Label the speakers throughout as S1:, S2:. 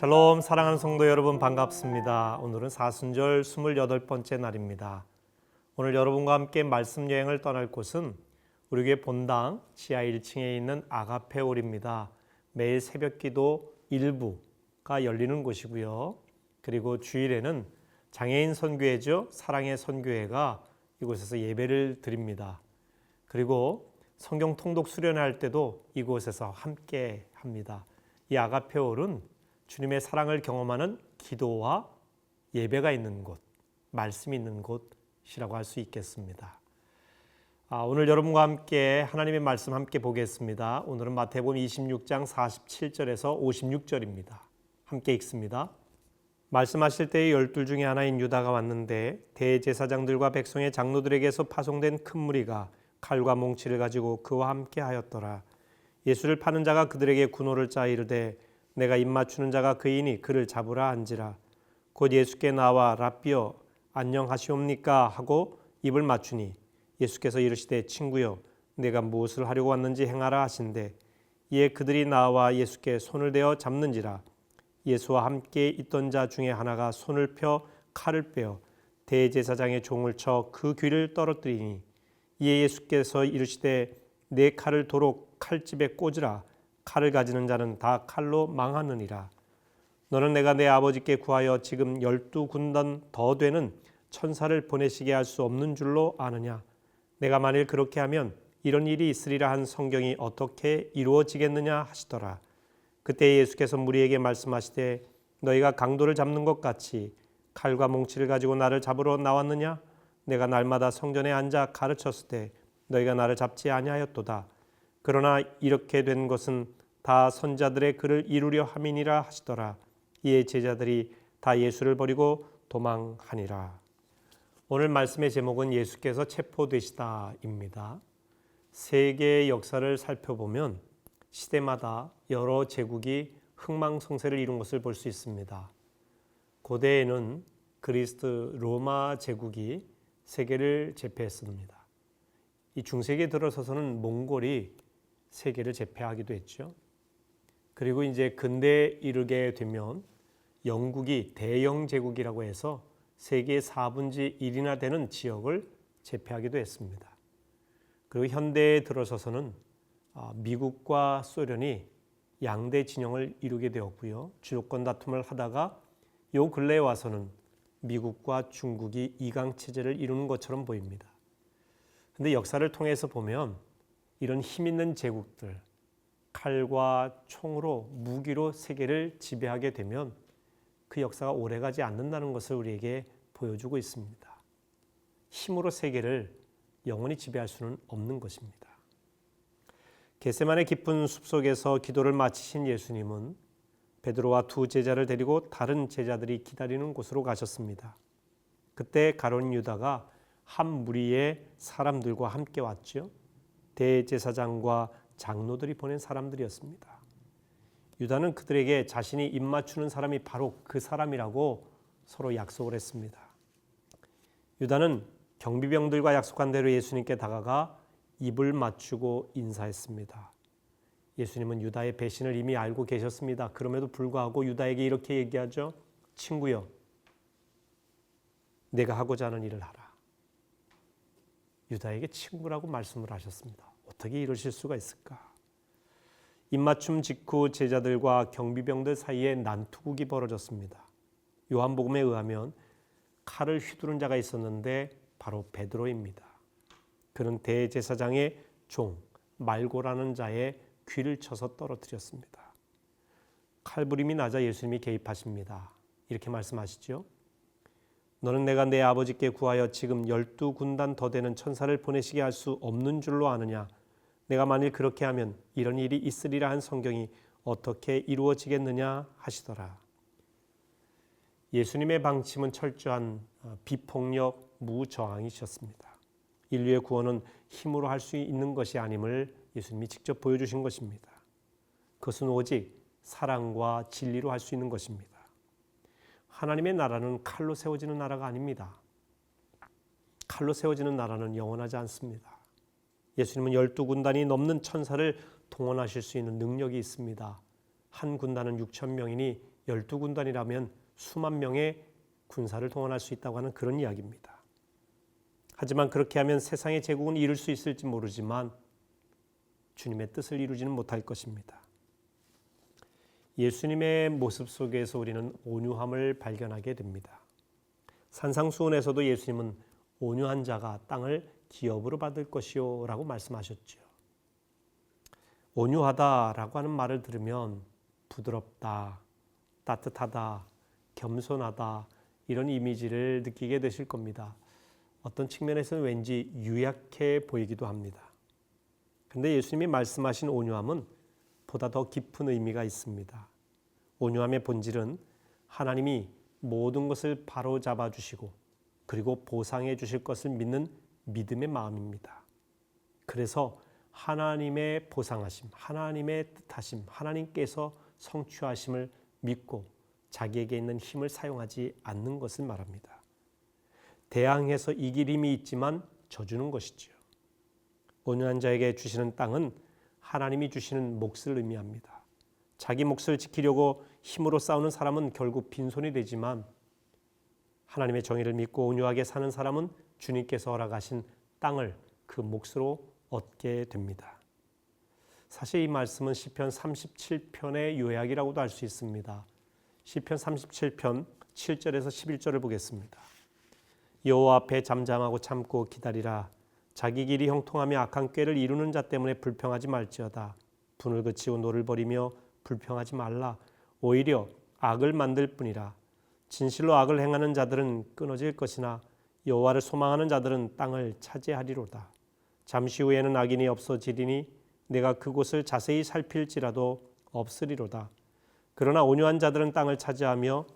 S1: 샬롬 사랑하는 성도 여러분 반갑습니다. 오늘은 사순절 28번째 날입니다. 오늘 여러분과 함께 말씀 여행을 떠날 곳은 우리 교회 본당 지하 1층에 있는 아가페올입니다. 매일 새벽 기도 일부가 열리는 곳이고요. 그리고 주일에는 장애인 선교회죠. 사랑의 선교회가 이곳에서 예배를 드립니다. 그리고 성경 통독 수련할 때도 이곳에서 함께 합니다. 이 아가페올은 주님의 사랑을 경험하는 기도와 예배가 있는 곳, 말씀이 있는 곳이라고 할 수 있겠습니다. 아, 오늘 여러분과 함께 하나님의 말씀 함께 보겠습니다. 오늘은 마태복음 26장 47절에서 56절입니다. 함께 읽습니다. 말씀하실 때에 열둘 중에 하나인 유다가 왔는데 대제사장들과 백성의 장로들에게서 파송된 큰 무리가 칼과 몽치를 가지고 그와 함께 하였더라. 예수를 파는 자가 그들에게 군호를 짜 이르되 내가 입 맞추는 자가 그이니 그를 잡으라 한지라. 곧 예수께 나와 라비어 안녕하시옵니까? 하고 입을 맞추니 예수께서 이르시되 친구여 내가 무엇을 하려고 왔는지 행하라 하신대. 이에 그들이 나와 예수께 손을 대어 잡는지라. 예수와 함께 있던 자 중에 하나가 손을 펴 칼을 빼어 대제사장의 종을 쳐 그 귀를 떨어뜨리니 이에 예수께서 이르시되 내 칼을 도로 칼집에 꽂으라 칼을 가지는 자는 다 칼로 망하느니라. 너는 내가 내 아버지께 구하여 지금 열두 군단 더 되는 천사를 보내시게 할 수 없는 줄로 아느냐? 내가 만일 그렇게 하면 이런 일이 있으리라 한 성경이 어떻게 이루어지겠느냐 하시더라. 그때 예수께서 무리에게 말씀하시되 너희가 강도를 잡는 것 같이 칼과 몽치를 가지고 나를 잡으러 나왔느냐? 내가 날마다 성전에 앉아 가르쳤을 때 너희가 나를 잡지 아니하였도다. 그러나 이렇게 된 것은 다 선자들의 글을 이루려 함이니라 하시더라. 이에 제자들이 다 예수를 버리고 도망하니라. 오늘 말씀의 제목은 예수께서 체포되시다입니다. 세계의 역사를 살펴보면 시대마다 여러 제국이 흥망성쇠를 이룬 것을 볼 수 있습니다. 고대에는 그리스 로마 제국이 세계를 제패했습니다. 이 중세기에 들어서서는 몽골이 세계를 제패하기도 했죠. 그리고 이제 근대에 이르게 되면 영국이 대영 제국이라고 해서 세계의 4분지 1이나 되는 지역을 제패하기도 했습니다. 그리고 현대에 들어서서는 아, 미국과 소련이 양대 진영을 이루게 되었고요. 주도권 다툼을 하다가 요 근래에 와서는 미국과 중국이 이강 체제를 이루는 것처럼 보입니다. 근데 역사를 통해서 보면 이런 힘 있는 제국들 칼과 총으로 무기로 세계를 지배하게 되면 그 역사가 오래가지 않는다는 것을 우리에게 보여주고 있습니다. 힘으로 세계를 영원히 지배할 수는 없는 것입니다. 게세만의 깊은 숲속에서 기도를 마치신 예수님은 베드로와 두 제자를 데리고 다른 제자들이 기다리는 곳으로 가셨습니다. 그때 가론 유다가 한 무리의 사람들과 함께 왔죠. 대제사장과 장로들이 보낸 사람들이었습니다. 유다는 그들에게 자신이 입맞추는 사람이 바로 그 사람이라고 서로 약속을 했습니다. 유다는 경비병들과 약속한 대로 예수님께 다가가 입을 맞추고 인사했습니다. 예수님은 유다의 배신을 이미 알고 계셨습니다. 그럼에도 불구하고 유다에게 이렇게 얘기하죠. 친구여, 내가 하고자 하는 일을 하라. 유다에게 친구라고 말씀을 하셨습니다. 어떻게 이러실 수가 있을까? 입맞춤 직후 제자들과 경비병들 사이에 난투극이 벌어졌습니다. 요한복음에 의하면 칼을 휘두른 자가 있었는데 바로 베드로입니다. 그는 대제사장의 종 말고라는 자의 귀를 쳐서 떨어뜨렸습니다. 칼부림이 나자 예수님이 개입하십니다. 이렇게 말씀하시죠. 너는 내가 내 아버지께 구하여 지금 열두 군단 더 되는 천사를 보내시게 할 수 없는 줄로 아느냐? 내가 만일 그렇게 하면 이런 일이 있으리라 한 성경이 어떻게 이루어지겠느냐 하시더라. 예수님의 방침은 철저한 어, 비폭력 무저항이셨습니다. 인류의 구원은 힘으로 할 수 있는 것이 아님을 예수님이 직접 보여주신 것입니다. 그것은 오직 사랑과 진리로 할 수 있는 것입니다. 하나님의 나라는 칼로 세워지는 나라가 아닙니다. 칼로 세워지는 나라는 영원하지 않습니다. 예수님은 열두 군단이 넘는 천사를 동원하실 수 있는 능력이 있습니다. 한 군단은 6천 명이니 열두 군단이라면 수만 명의 군사를 동원할 수 있다고 하는 그런 이야기입니다. 하지만 그렇게 하면 세상의 제국은 이룰 수 있을지 모르지만 주님의 뜻을 이루지는 못할 것입니다. 예수님의 모습 속에서 우리는 온유함을 발견하게 됩니다. 산상수훈에서도 예수님은 온유한 자가 땅을 기업으로 받을 것이요라고 말씀하셨죠. 온유하다라고 하는 말을 들으면 부드럽다, 따뜻하다, 겸손하다 이런 이미지를 느끼게 되실 겁니다. 어떤 측면에서는 왠지 유약해 보이기도 합니다. 근데 예수님이 말씀하신 온유함은 보다 더 깊은 의미가 있습니다. 온유함의 본질은 하나님이 모든 것을 바로 잡아 주시고 그리고 보상해 주실 것을 믿는 믿음의 마음입니다. 그래서 하나님의 보상하심, 하나님의 뜻하심, 하나님께서 성취하심을 믿고 자기에게 있는 힘을 사용하지 않는 것을 말합니다. 대항해서 이길 힘이 있지만 져주는 것이지요. 온유한 자에게 주시는 땅은 하나님이 주시는 몫을 의미합니다. 자기 몫을 지키려고 힘으로 싸우는 사람은 결국 빈손이 되지만 하나님의 정의를 믿고 온유하게 사는 사람은 주님께서 허락하신 땅을 그 몫으로 얻게 됩니다. 사실 이 말씀은 시편 37편의 요약이라고도 할 수 있습니다. 시편 37편 7절에서 11절을 보겠습니다. 여호와 앞에 잠잠하고 참고 기다리라. 자기 길이 형통하며 악한 꾀를 이루는 자 때문에 불평하지 말지어다. 분을 그치고 노를 버리며 불평하지 말라. 오히려 악을 만들 뿐이라. 진실로 악을 행하는 자들은 끊어질 것이나 여호와를 소망하는 자들은 땅을 차지하리로다. 잠시 후에는 악인이 없어지리니 내가 그곳을 자세히 살필지라도 없으리로다. 그러나 온유한 자들은 땅을 차지하며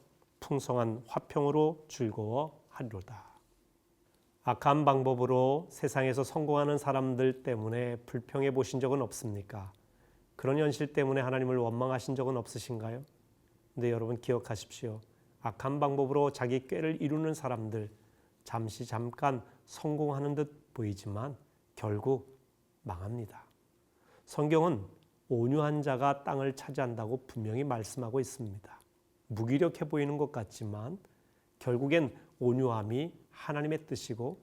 S1: 풍성한 화평으로 즐거워하리로다. 악한 방법으로 세상에서 성공하는 사람들 때문에 불평해 보신 적은 없습니까? 그런 현실 때문에 하나님을 원망하신 적은 없으신가요? 근데 여러분 기억하십시오. 악한 방법으로 자기 꾀를 이루는 사람들 잠시 잠깐 성공하는 듯 보이지만 결국 망합니다. 성경은 온유한 자가 땅을 차지한다고 분명히 말씀하고 있습니다. 무기력해 보이는 것 같지만 결국엔 온유함이 하나님의 뜻이고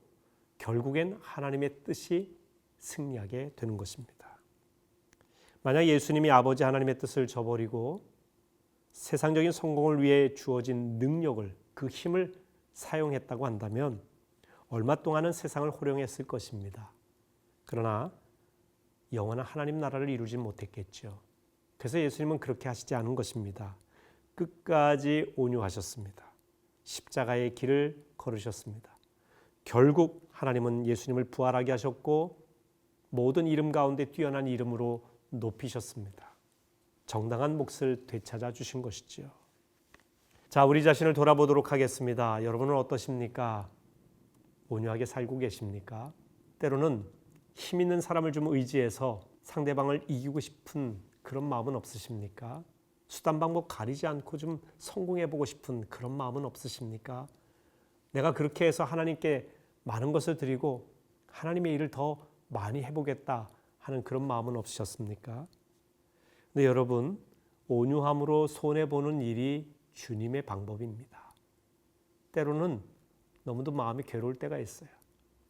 S1: 결국엔 하나님의 뜻이 승리하게 되는 것입니다. 만약 예수님이 아버지 하나님의 뜻을 저버리고 세상적인 성공을 위해 주어진 능력을 그 힘을 사용했다고 한다면 얼마 동안은 세상을 호령했을 것입니다. 그러나 영원한 하나님 나라를 이루지 못했겠죠. 그래서 예수님은 그렇게 하시지 않은 것입니다. 끝까지 온유하셨습니다. 십자가의 길을 걸으셨습니다. 결국 하나님은 예수님을 부활하게 하셨고 모든 이름 가운데 뛰어난 이름으로 높이셨습니다. 정당한 몫을 되찾아 주신 것이지요. 자, 우리 자신을 돌아보도록 하겠습니다. 여러분은 어떠십니까? 온유하게 살고 계십니까? 때로는 힘 있는 사람을 좀 의지해서 상대방을 이기고 싶은 그런 마음은 없으십니까? 수단 방법 가리지 않고 좀 성공해 보고 싶은 그런 마음은 없으십니까? 내가 그렇게 해서 하나님께 많은 것을 드리고 하나님의 일을 더 많이 해보겠다 하는 그런 마음은 없으셨습니까? 근데 여러분 온유함으로 손해 보는 일이 주님의 방법입니다. 때로는 너무도 마음이 괴로울 때가 있어요.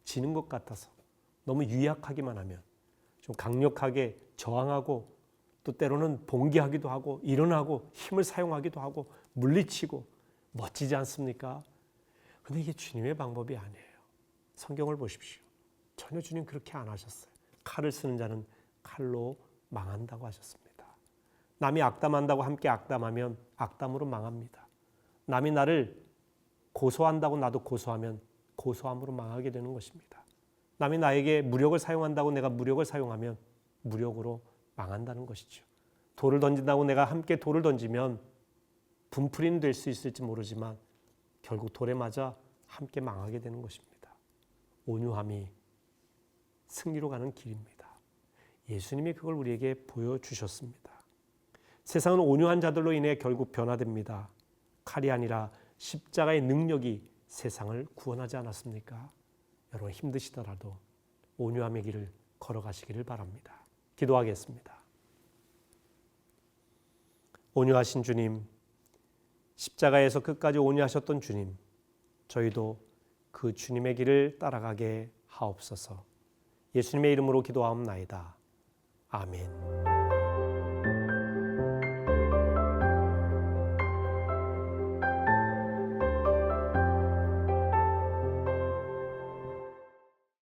S1: 지는 것 같아서 너무 유약하기만 하면 좀 강력하게 저항하고 또 때로는 봉기하기도 하고 일어나고 힘을 사용하기도 하고 물리치고 멋지지 않습니까? 근데 이게 주님의 방법이 아니에요. 성경을 보십시오. 전혀 주님 그렇게 안 하셨어요. 칼을 쓰는 자는 칼로 망한다고 하셨습니다. 남이 악담한다고 함께 악담하면 악담으로 망합니다. 남이 나를 고소한다고 나도 고소하면 고소함으로 망하게 되는 것입니다. 남이 나에게 무력을 사용한다고 내가 무력을 사용하면 무력으로 망한다는 것이죠. 돌을 던진다고 내가 함께 돌을 던지면 분풀이는 될 수 있을지 모르지만 결국 돌에 맞아 함께 망하게 되는 것입니다. 온유함이 승리로 가는 길입니다. 예수님이 그걸 우리에게 보여주셨습니다. 세상은 온유한 자들로 인해 결국 변화됩니다. 칼이 아니라 십자가의 능력이 세상을 구원하지 않았습니까? 여러분 힘드시더라도 온유함의 길을 걸어가시기를 바랍니다. 기도하겠습니다. 온유하신 주님, 십자가에서 끝까지 온유하셨던 주님, 저희도 그 주님의 길을 따라가게 하옵소서. 예수님의 이름으로 기도하옵나이다. 아멘.